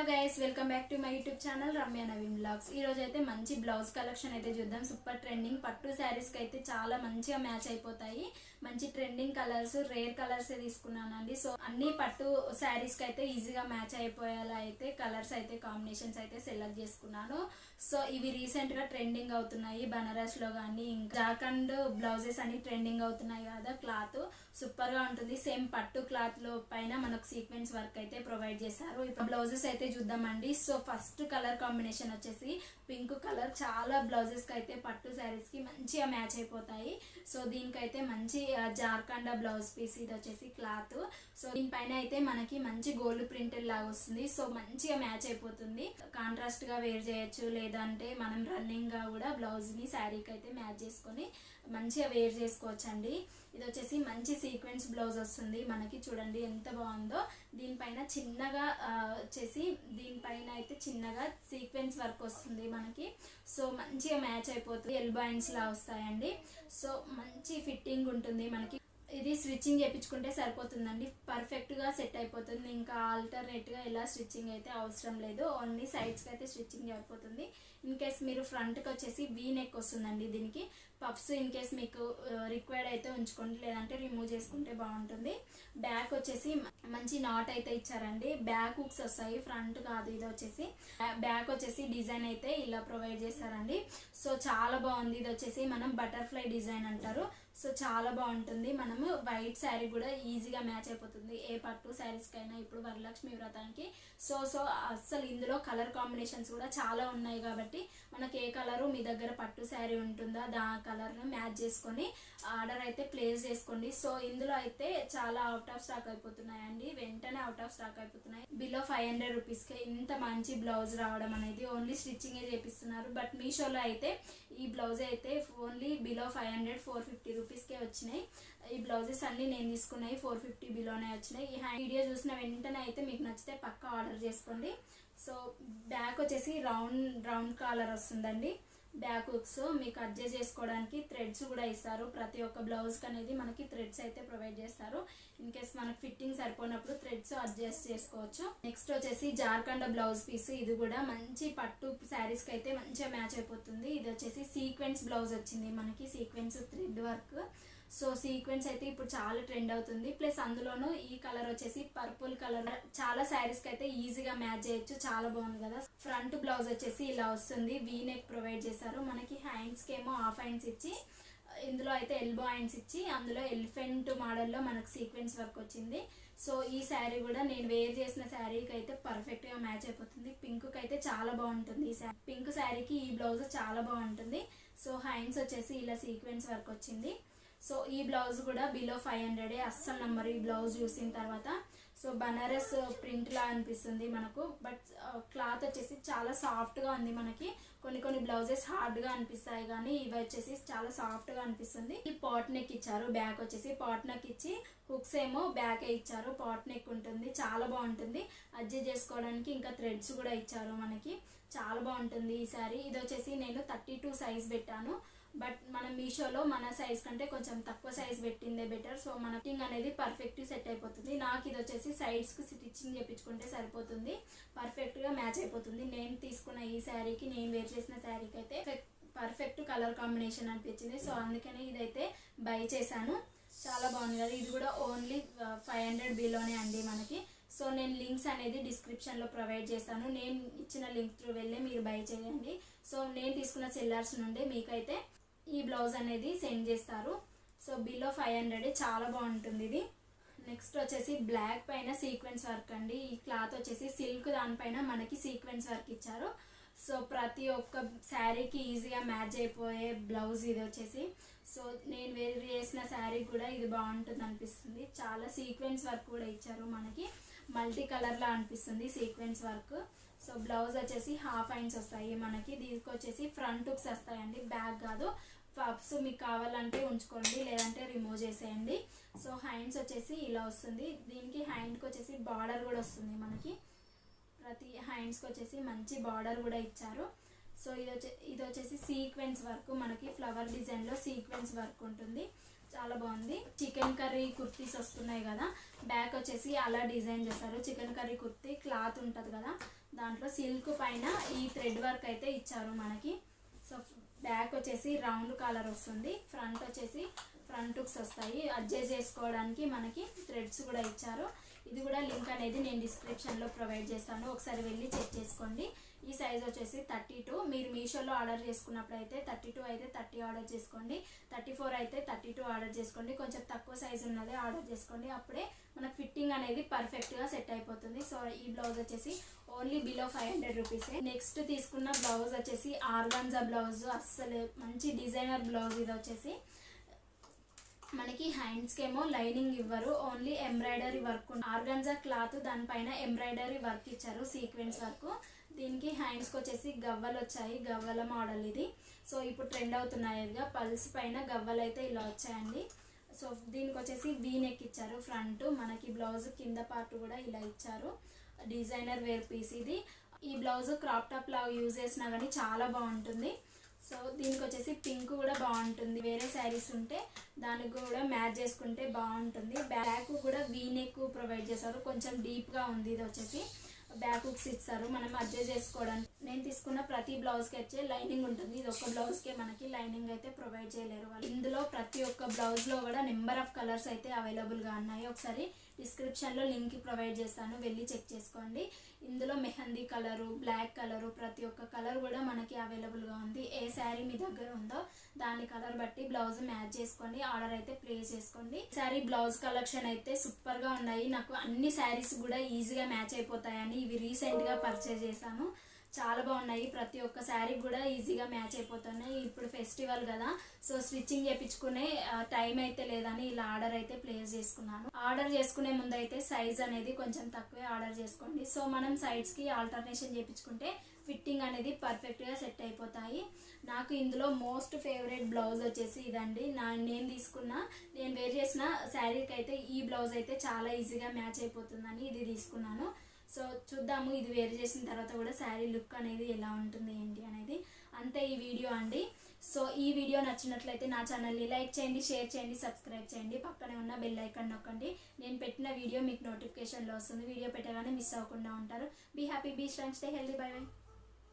Hello guys welcome back to my YouTube channel Ramya Naveen vlogs ఈ రోజు అయితే మంచి బ్లౌజ్ కలెక్షన్ అయితే చూద్దాం. సూపర్ ట్రెండింగ్ పట్టు శారీస్కి అయితే చాలా మంచిగా మ్యాచ్ అయిపోతాయి. మంచి ట్రెండింగ్ కలర్స్ రేర్ కలర్స్ తీసుకున్నానండి. సో అన్ని పట్టు శారీస్కి అయితే ఈజీగా మ్యాచ్ అయిపోయేలా అయితే కలర్స్ అయితే కాంబినేషన్స్ అయితే సెలెక్ట్ చేసుకున్నాను. సో ఇవి రీసెంట్గా ట్రెండింగ్ అవుతున్నాయి. బనారస్లో కానీ ఇంకా జార్ఖండ్ బ్లౌజెస్ అని ట్రెండింగ్ అవుతున్నాయి కదా క్లాత్ సూపర్గా ఉంటుంది. సేమ్ పట్టు క్లాత్లో పైన మనకు సీక్వెన్స్ వర్క్ అయితే ప్రొవైడ్ చేశారు. ఇప్పుడు బ్లౌజెస్ అయితే చూద్దామండి. సో ఫస్ట్ కలర్ కాంబినేషన్ వచ్చేసి పింక్ కలర్ చాలా బ్లౌజెస్కి అయితే పట్టు శారీస్కి మంచిగా మ్యాచ్ అయిపోతాయి. సో దీనికైతే మంచి జార్ఖండ జార్ఖండ్ బ్లౌజ్ పీస్ ఇది వచ్చేసి క్లాత్ సో దీనిపైన అయితే మనకి మంచి గోల్డ్ ప్రింటెడ్ లాగా వస్తుంది. సో మంచిగా మ్యాచ్ అయిపోతుంది. కాంట్రాస్ట్గా వేర్ చేయొచ్చు. లేదంటే మనం రన్నింగ్గా కూడా బ్లౌజ్ని శారీకి అయితే మ్యాచ్ చేసుకొని మంచిగా వేర్ చేసుకోవచ్చండి. ఇది వచ్చేసి మంచి సీక్వెన్స్ బ్లౌజ్ వస్తుంది. మనకి చూడండి ఎంత బాగుందో. దీనిపైన చిన్నగా వచ్చేసి దీనిపైన అయితే చిన్నగా సీక్వెన్స్ వర్క్ వస్తుంది మనకి. సో మంచిగా మ్యాచ్ అయిపోతుంది. ఎల్బాయిన్స్ లా వస్తాయండి. సో మంచి ఫిట్టింగ్ ఉంటుంది మనకి. ఇది స్టిచ్చింగ్ చేయించుకుంటే సరిపోతుందండి. పర్ఫెక్ట్గా సెట్ అయిపోతుంది. ఇంకా ఆల్టర్నేట్గా ఇలా స్టిచ్చింగ్ అయితే అవసరం లేదు. ఓన్లీ సైడ్స్కి అయితే స్టిచ్చింగ్ అయిపోతుంది. ఇన్ కేస్ మీరు ఫ్రంట్కి వచ్చేసి వీ నెక్ వస్తుందండి దీనికి. పఫ్స్ ఇన్ కేస్ మీకు రిక్వైర్డ్ అయితే ఉంచుకోండి. లేదంటే రిమూవ్ చేసుకుంటే బాగుంటుంది. బ్యాక్ వచ్చేసి మంచి నాట్ అయితే ఇచ్చారండి. బ్యాక్ హుక్స్ వస్తాయి. ఫ్రంట్ కాదు ఇది వచ్చేసి. బ్యాక్ వచ్చేసి డిజైన్ అయితే ఇలా ప్రొవైడ్ చేశారండి. సో చాలా బాగుంది. ఇది వచ్చేసి మనం బటర్ఫ్లై డిజైన్ అంటారు. సో చాలా బాగుంటుంది. మనము వైట్ శారీ కూడా ఈజీగా మ్యాచ్ అయిపోతుంది. ఏ పట్టు శారీస్కైనా ఇప్పుడు వరలక్ష్మి వ్రతానికి. సో సో అస్సలు ఇందులో కలర్ కాంబినేషన్స్ కూడా చాలా ఉన్నాయి కాబట్టి మనకి ఏ కలరు మీ దగ్గర పట్టు శారీ ఉంటుందో దా కలర్ను మ్యాచ్ చేసుకొని ఆర్డర్ అయితే ప్లేస్ చేసుకోండి. సో ఇందులో అయితే చాలా అవుట్ ఆఫ్ స్టాక్ అయిపోతున్నాయండి. వెంటనే అవుట్ ఆఫ్ స్టాక్ అయిపోతున్నాయి. బిలో ఫైవ్ హండ్రెడ్ రూపీస్కి ఇంత మంచి బ్లౌజ్ రావడం అనేది ఓన్లీ స్టిచ్చింగే చేపిస్తున్నారు. బట్ మీషోలో అయితే ఈ బ్లౌజ్ అయితే only below five hundred four fifty రూపీస్కే వచ్చినాయి. ఈ బ్లౌజెస్ అన్ని నేను తీసుకున్నాయి. ఫోర్ ఫిఫ్టీ బిలోనే వచ్చినాయి. ఈ హ్యాండ్ వీడియో చూసిన వెంటనే అయితే మీకు నచ్చితే పక్కా ఆర్డర్ చేసుకోండి. సో బ్యాక్ వచ్చేసి రౌండ్ రౌండ్ కాలర్ వస్తుందండి. బ్యాక్ హుక్స్ మీకు అడ్జస్ట్ చేసుకోవడానికి థ్రెడ్స్ కూడా ఇస్తారు. ప్రతి ఒక్క బ్లౌజ్ అనేది మనకి థ్రెడ్స్ అయితే ప్రొవైడ్ చేస్తారు. ఇన్ కేస్ మనకి ఫిట్టింగ్ సరిపోయినప్పుడు థ్రెడ్స్ అడ్జస్ట్ చేసుకోవచ్చు. నెక్స్ట్ వచ్చేసి జార్ఖండ్ బ్లౌజ్ పీస్. ఇది కూడా మంచి పట్టు శారీస్కి అయితే మంచిగా మ్యాచ్ అయిపోతుంది. ఇది వచ్చేసి సీక్వెన్స్ బ్లౌజ్ వచ్చింది. మనకి sequence thread work. So sequence అయితే ఇప్పుడు చాలా ట్రెండ్ అవుతుంది. ప్లస్ అందులోనూ ఈ కలర్ వచ్చేసి పర్పుల్ కలర్. చాలా శారీస్కి అయితే ఈజీగా మ్యాచ్ చేయొచ్చు. చాలా బాగుంది కదా. ఫ్రంట్ బ్లౌజ్ వచ్చేసి ఇలా వస్తుంది. వీ నెక్ ప్రొవైడ్ చేశారు. మనకి హ్యాండ్స్కి ఏమో హాఫ్ హ్యాండ్స్ ఇచ్చి ఇందులో అయితే ఎల్బో హ్యాండ్స్ ఇచ్చి అందులో ఎలిఫెంట్ మోడల్లో మనకు సీక్వెన్స్ వర్క్ వచ్చింది. సో ఈ శారీ కూడా నేను వేర్ చేసిన శారీకి అయితే పర్ఫెక్ట్గా మ్యాచ్ అయిపోతుంది. పింక్కి అయితే చాలా బాగుంటుంది ఈ శారీ. పింక్ శారీకి ఈ బ్లౌజ్ చాలా బాగుంటుంది. సో హ్యాండ్స్ వచ్చేసి ఇలా సీక్వెన్స్ వర్క్ వచ్చింది. సో ఈ బ్లౌజ్ కూడా బిలో ఫైవ్ హండ్రెడ్ అస్సలు నంబర్ ఈ బ్లౌజ్ చూసిన తర్వాత సో బనారస్ ప్రింట్ లా అనిపిస్తుంది మనకు. బట్ క్లాత్ వచ్చేసి చాలా సాఫ్ట్గా ఉంది మనకి. కొన్ని కొన్ని బ్లౌజెస్ హార్డ్గా అనిపిస్తాయి కానీ ఇవి వచ్చేసి చాలా సాఫ్ట్గా అనిపిస్తుంది. ఈ పాట్ నెక్ ఇచ్చారు. బ్యాక్ వచ్చేసి పాట్ నెక్ ఇచ్చి హుక్స్ ఏమో బ్యాక్ ఇచ్చారు. పాట్ నెక్ ఉంటుంది. చాలా బాగుంటుంది. అడ్జస్ట్ చేసుకోవడానికి ఇంకా థ్రెడ్స్ కూడా ఇచ్చారు మనకి. చాలా బాగుంటుంది ఈ సారీ ఇది వచ్చేసి నేను థర్టీ టూ సైజ్ పెట్టాను. బట్ మనం మీషోలో మన సైజ్ కంటే కొంచెం తక్కువ సైజ్ పెట్టిందే బెటర్ సో మన ఫిట్టింగ్ అనేది పర్ఫెక్ట్ సెట్ అయిపోతుంది. నాకు ఇది వచ్చేసి సైడ్స్కి స్టిచ్చింగ్ చేపించుకుంటే సరిపోతుంది. పర్ఫెక్ట్గా మ్యాచ్ అయిపోతుంది. నేను తీసుకున్న ఈ శారీకి నేను వేర్ చేసిన శారీకి అయితే పర్ఫెక్ట్ కలర్ కాంబినేషన్ అనిపించింది. సో అందుకని ఇదైతే బై చేశాను. చాలా బాగుంది కదా. ఇది కూడా ఓన్లీ ఫైవ్ హండ్రెడ్ బిలోనే అండి మనకి. సో నేను లింక్స్ అనేది డిస్క్రిప్షన్లో ప్రొవైడ్ చేస్తాను. నేను ఇచ్చిన లింక్ త్రూ వెళ్ళి మీరు బై చేయండి. సో నేను తీసుకున్న సెల్లర్స్ నుండి మీకైతే ఈ బ్లౌజ్ అనేది సెండ్ చేస్తారు. సో బిలో ఫైవ్ హండ్రెడ్ చాలా బాగుంటుంది ఇది. నెక్స్ట్ వచ్చేసి బ్లాక్ పైన సీక్వెన్స్ వర్క్ అండి. ఈ క్లాత్ వచ్చేసి సిల్క్ దానిపైన మనకి సీక్వెన్స్ వర్క్ ఇచ్చారు. సో ప్రతి ఒక్క శారీకి ఈజీగా మ్యాచ్ అయిపోయే బ్లౌజ్ ఇది వచ్చేసి. సో నేను వేరు చేసిన శారీ కూడా ఇది బాగుంటుంది అనిపిస్తుంది. చాలా సీక్వెన్స్ వర్క్ కూడా ఇచ్చారు మనకి. మల్టీ కలర్లా అనిపిస్తుంది సీక్వెన్స్ వర్క్. సో బ్లౌజ్ వచ్చేసి హాఫ్ హ్యాండ్స్ వస్తాయి మనకి. దీనికి వచ్చేసి ఫ్రంట్ హుక్స్ వస్తాయండి. బ్యాక్ కాదు. పఫ్స్ మీకు కావాలంటే ఉంచుకోండి లేదంటే రిమూవ్ చేసేయండి. సో హ్యాండ్స్ వచ్చేసి ఇలా వస్తుంది. దీనికి హ్యాండ్కి వచ్చేసి బార్డర్ కూడా వస్తుంది మనకి. ప్రతి హ్యాండ్స్కి వచ్చేసి మంచి బార్డర్ కూడా ఇచ్చారు. సో ఇది వచ్చే ఇది వచ్చేసి సీక్వెన్స్ వర్క్ మనకి ఫ్లవర్ డిజైన్లో సీక్వెన్స్ వర్క్ ఉంటుంది. చాలా బాగుంది. చికెన్ కర్రీ కుర్తీస్ వస్తున్నాయి కదా. బ్యాక్ వచ్చేసి అలా డిజైన్ చేస్తారు. చికెన్ కర్రీ కుర్తీ క్లాత్ ఉంటుంది కదా. దాంట్లో సిల్క్ పైన ఈ థ్రెడ్ వర్క్ అయితే ఇచ్చారు మనకి. సో బ్యాక్ వచ్చేసి రౌండ్ కలర్ వస్తుంది. ఫ్రంట్ వచ్చేసి ఫ్రంట్ హుక్స్ వస్తాయి. అడ్జస్ట్ చేసుకోవడానికి మనకి థ్రెడ్స్ కూడా ఇచ్చారు. ఇది కూడా లింక్ అనేది నేను డిస్క్రిప్షన్లో ప్రొవైడ్ చేస్తాను. ఒకసారి వెళ్ళి చెక్ చేసుకోండి. ఈ సైజ్ వచ్చేసి థర్టీ టూ. మీరు మీషోలో ఆర్డర్ చేసుకున్నప్పుడు అయితే థర్టీ టూ అయితే థర్టీ ఆర్డర్ చేసుకోండి. థర్టీ ఫోర్ అయితే థర్టీ టూ ఆర్డర్ చేసుకోండి. కొంచెం తక్కువ సైజ్ ఉన్నదే ఆర్డర్ చేసుకోండి. అప్పుడే మనకు ఫిట్టింగ్ అనేది పర్ఫెక్ట్గా సెట్ అయిపోతుంది. సో ఈ బ్లౌజ్ వచ్చేసి ఓన్లీ బిలో ఫైవ్ హండ్రెడ్ రూపీసే నెక్స్ట్ తీసుకున్న బ్లౌజ్ వచ్చేసి ఆర్గాన్జా బ్లౌజ్ అస్సలు మంచి డిజైనర్ బ్లౌజ్ ఇది వచ్చేసి. మనకి హ్యాండ్స్కి లైనింగ్ ఇవ్వరు. Only embroidery work organza cloth దానిపైన ఎంబ్రాయిడరీ వర్క్ ఇచ్చారు సీక్వెన్స్ వర్క్ దీనికి హ్యాండ్స్కి వచ్చేసి గవ్వలు వచ్చాయి. గవ్వల మోడల్ ఇది. సో ఇప్పుడు ట్రెండ్ అవుతున్నాయి పల్స్ పైన గవ్వలు అయితే ఇలా వచ్చాయండి. సో దీనికి వచ్చేసి వీ నెక్ ఇచ్చారు ఫ్రంట్ మనకి బ్లౌజ్ కింద పార్ట్ కూడా ఇలా ఇచ్చారు. డిజైనర్ వేర్ పీస్ ఇది. ఈ బ్లౌజ్ క్రాప్ టాప్ లా యూజ్ చేసినా కానీ చాలా బాగుంటుంది. సో దీనికి వచ్చేసి పింక్ కూడా బాగుంటుంది. వేరే శారీస్ ఉంటే దానికి కూడా మ్యాచ్ చేసుకుంటే బాగుంటుంది. బ్యాక్ కూడా వీ నెక్ ప్రొవైడ్ చేశారు. కొంచెం డీప్గా ఉంది ఇది వచ్చేసి. బ్యాక్ హుక్స్ ఇస్తారు మనం అడ్జస్ట్ చేసుకోవడానికి. నేను తీసుకున్న ప్రతి బ్లౌజ్కి వచ్చే లైనింగ్ ఉంటుంది. ఇది ఒక బ్లౌజ్కే మనకి లైనింగ్ అయితే ప్రొవైడ్ చేయలేరు వాళ్ళు. ఇందులో ప్రతి ఒక్క బ్లౌజ్లో కూడా నెంబర్ ఆఫ్ కలర్స్ అయితే అవైలబుల్గా ఉన్నాయి. ఒకసారి డిస్క్రిప్షన్లో లింక్ ప్రొవైడ్ చేస్తాను. వెళ్ళి చెక్ చేసుకోండి. ఇందులో మెహందీ కలరు బ్లాక్ కలరు ప్రతి ఒక్క కలర్ కూడా మనకి అవైలబుల్గా ఉంది. ఏ శారీ మీ దగ్గర ఉందో దాని కలర్ బట్టి బ్లౌజ్ మ్యాచ్ చేసుకోండి. ఆర్డర్ అయితే ప్లేస్ చేసుకోండి. శారీ బ్లౌజ్ కలెక్షన్ అయితే సూపర్గా ఉన్నాయి. నాకు అన్ని శారీస్ కూడా ఈజీగా మ్యాచ్ అయిపోతాయని ఇవి రీసెంట్గా పర్చేజ్ చేశాను. చాలా బాగున్నాయి. ప్రతి ఒక్క శారీ కూడా ఈజీగా మ్యాచ్ అయిపోతున్నాయి. ఇప్పుడు ఫెస్టివల్ కదా సో స్టిచ్చింగ్ చేయించుకునే టైం అయితే లేదని ఇలా ఆర్డర్ అయితే ప్లేస్ చేసుకున్నాను. ఆర్డర్ చేసుకునే ముందు అయితే సైజ్ అనేది కొంచెం తక్కువే ఆర్డర్ చేసుకోండి. సో మనం సైడ్స్కి ఆల్టర్నేషన్ చేయించుకుంటే ఫిట్టింగ్ అనేది పర్ఫెక్ట్గా సెట్ అయిపోతాయి. నాకు ఇందులో మోస్ట్ ఫేవరెట్ బ్లౌజ్ వచ్చేసి ఇదండి. నా నేను తీసుకున్న నేను వేర్ చేసిన శారీకి అయితే ఈ బ్లౌజ్ అయితే చాలా ఈజీగా మ్యాచ్ అయిపోతుందని ఇది తీసుకున్నాను. సో చూద్దాము ఇది వేరు చేసిన తర్వాత కూడా శారీ లుక్ అనేది ఎలా ఉంటుంది ఏంటి అనేది. అంతే ఈ వీడియో అండి. సో ఈ వీడియో నచ్చినట్లయితే నా ఛానల్ని లైక్ చేయండి షేర్ చేయండి సబ్స్క్రైబ్ చేయండి. పక్కనే ఉన్న బెల్ ఐకాన్ నొక్కండి. నేను పెట్టిన వీడియో మీకు నోటిఫికేషన్లో వస్తుంది. వీడియో పెట్టగానే మిస్ అవ్వకుండా ఉంటారు. Be happy be strong stay healthy bye bye.